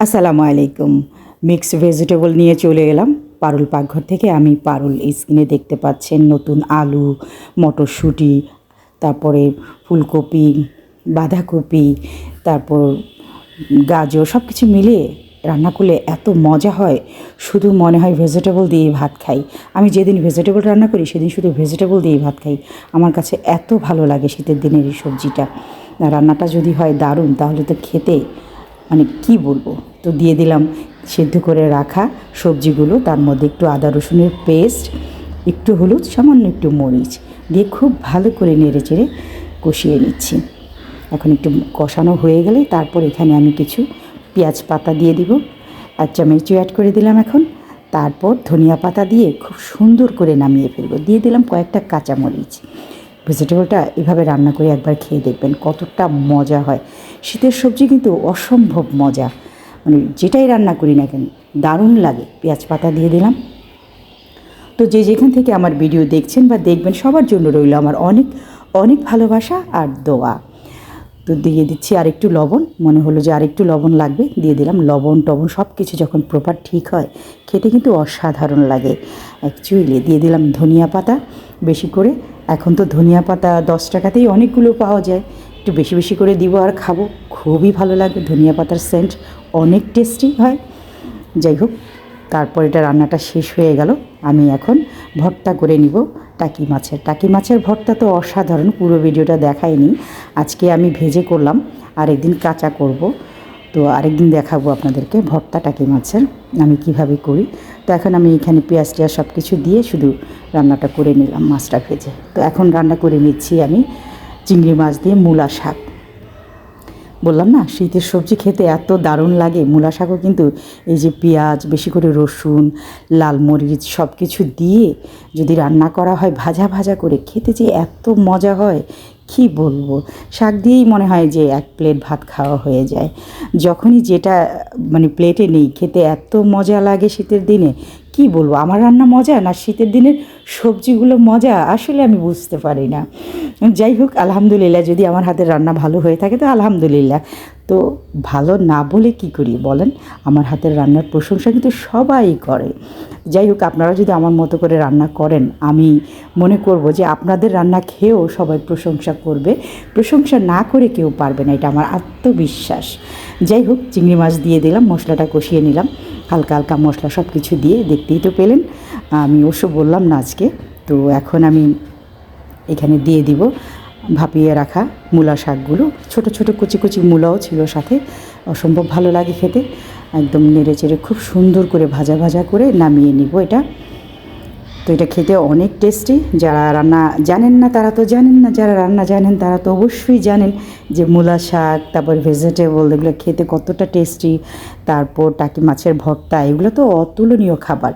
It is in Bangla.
আসসালামু আলাইকুম। মিক্স ভেজিটেবল নিয়ে চলে এলাম। পারুল পাকঘর থেকে আমি পারুল এই স্ক্রিনে দেখতে পাচ্ছেন নতুন আলু, মটরশুঁটি, তারপরে ফুলকপি, বাঁধাকপি, তারপর গাজর সব কিছু মিলিয়ে রান্না করলে এত মজা হয়। শুধু মনে হয় ভেজিটেবল দিয়ে ভাত খাই। আমি যেদিন ভেজিটেবল রান্না করি, সেদিন শুধু ভেজিটেবল দিয়ে ভাত খাই। আমার কাছে এত ভালো লাগে শীতের দিনের এই সবজিটা। রান্নাটা যদি হয় দারুণ, তাহলে তো খেতে মানে কি বলব? তো দিয়ে দিলাম সেদ্ধ করে রাখা সবজিগুলো, তার মধ্যে একটু আদা রসুনের পেস্ট, একটু হলুদ, সামান্য একটু মরিচ দিয়ে খুব ভালো করে নেড়ে চেড়ে কষিয়ে নিচ্ছি। এখন একটু কষানো হয়ে গেলে তারপর এখানে আমি কিছু পেঁয়াজ পাতা দিয়ে দিব। আর চামচু অ্যাড করে দিলাম এখন। তারপর ধনিয়া পাতা দিয়ে খুব সুন্দর করে নামিয়ে ফেলব। দিয়ে দিলাম কয়েকটা কাঁচামরিচ। ভেজিটেবলটা এভাবে রান্না করে একবার খেয়ে দেখবেন, কতটা মজা হয়। শীতের সবজি কিন্তু অসম্ভব মজা। মানে যেটাই রান্না করি না কেন, দারুণ লাগে। পেঁয়াজ পাতা দিয়ে দিলাম। তো যে যেখান থেকে আমার ভিডিও দেখছেন বা দেখবেন, সবার জন্য রইল আমার অনেক অনেক ভালোবাসা আর দোয়া। তো দিয়ে দিচ্ছি আরেকটু লবণ। মনে হলো যে আরেকটু লবণ লাগবে। দিয়ে দিলাম লবণ টবণ সব কিছু যখন প্রপার ঠিক হয়, খেতে কিন্তু অসাধারণ লাগে। অ্যাকচুয়ালি দিয়ে দিলাম ধনিয়া পাতা বেশি করে। এখন তো ধনিয়া পাতা দশ টাকাতেই অনেকগুলো পাওয়া যায়। একটু বেশি বেশি করে দিব আর খাব। খুবই ভালো লাগবে ধনিয়া পাতার সেন্ট অনেক টেস্টি হয়। যাই হোক, তারপর এটা রান্নাটা শেষ হয়ে গেল। আমি এখন ভর্তা করে নিব টাকি মাছের। টাকি মাছের ভর্তা তো অসাধারণ, পুরো ভিডিওটা দেখাইনি। আজকে আমি ভেজে করলাম আর একদিন কাঁচা করব। তো আরেকদিন দেখাবো আপনাদেরকে ভর্তা টাকি মাছের, আমি কীভাবে করি। তো এখন আমি এখানে পেঁয়াজ টেয়াজ সব কিছু দিয়ে শুধু রান্নাটা করে নিলাম মাছটা ভেজে। তো এখন রান্না করে নিচ্ছি আমি চিংড়ি মাছ দিয়ে মূলা শাক। বললাম না, শীতের সবজি খেতে এত দারুণ লাগে। মূলা শাকও কিন্তু এই যে পেঁয়াজ, বেশি করে রসুন, লাল মরিচ সব কিছু দিয়ে যদি রান্না করা হয়, ভাজা ভাজা করে খেতে যে এত মজা হয় কি বলব? শাক দিয়েই মনে হয় যে এক প্লেট ভাত খাওয়া হয়ে যায়। যখনই যেটা মানে প্লেটে নেই, খেতে এত মজা লাগে শীতের দিনে, কি বলব? আমার রান্না মজা না শীতের দিনের সবজিগুলো মজা? আসলে আমি বুঝতে পারি না। যাই হোক, আলহামদুলিল্লাহ, যদি আমার হাতের রান্না ভালো হয়ে থাকে, তো আলহামদুলিল্লাহ। তো ভালো না বলে কি করি বলেন? আমার হাতের রান্নার প্রশংসা কিন্তু সবাই করে। যাই হোক, আপনারা যদি আমার মতো করে রান্না করেন, আমি মনে করব যে আপনাদের রান্না খেয়েও সবাই প্রশংসা করবে। প্রশংসা না করে কেউ পারবে না, এটা আমার আত্মবিশ্বাস। যাই হোক, চিংড়ি মাছ দিয়ে দিলাম, মশলাটা কষিয়ে নিলাম। হালকা হালকা মশলা সব কিছু দিয়ে দেখতেই তো পেলেন। আমি অবশ্য বললাম না আজকে, তো এখন আমি এখানে দিয়ে দিব। ভাপিয়ে রাখা মূলা শাকগুলো। ছোট ছোট কুচি কুচি মূলাও ছিল সাথে। অসম্ভব ভালো লাগে খেতে। একদম নেড়ে চেড়ে খুব সুন্দর করে ভাজা ভাজা করে নামিয়ে নিব এটা। তো এটা খেতে অনেক টেস্টি। যারা রান্না জানেন না তারা তো জানেন না। যারা রান্না জানেন তারা তো অবশ্যই জানেন যে মূলা শাক, তারপর ভেজিটেবল এগুলো খেতে কতটা টেস্টি। তারপর টাকি মাছের ভর্তা, এগুলো তো অতুলনীয় খাবার।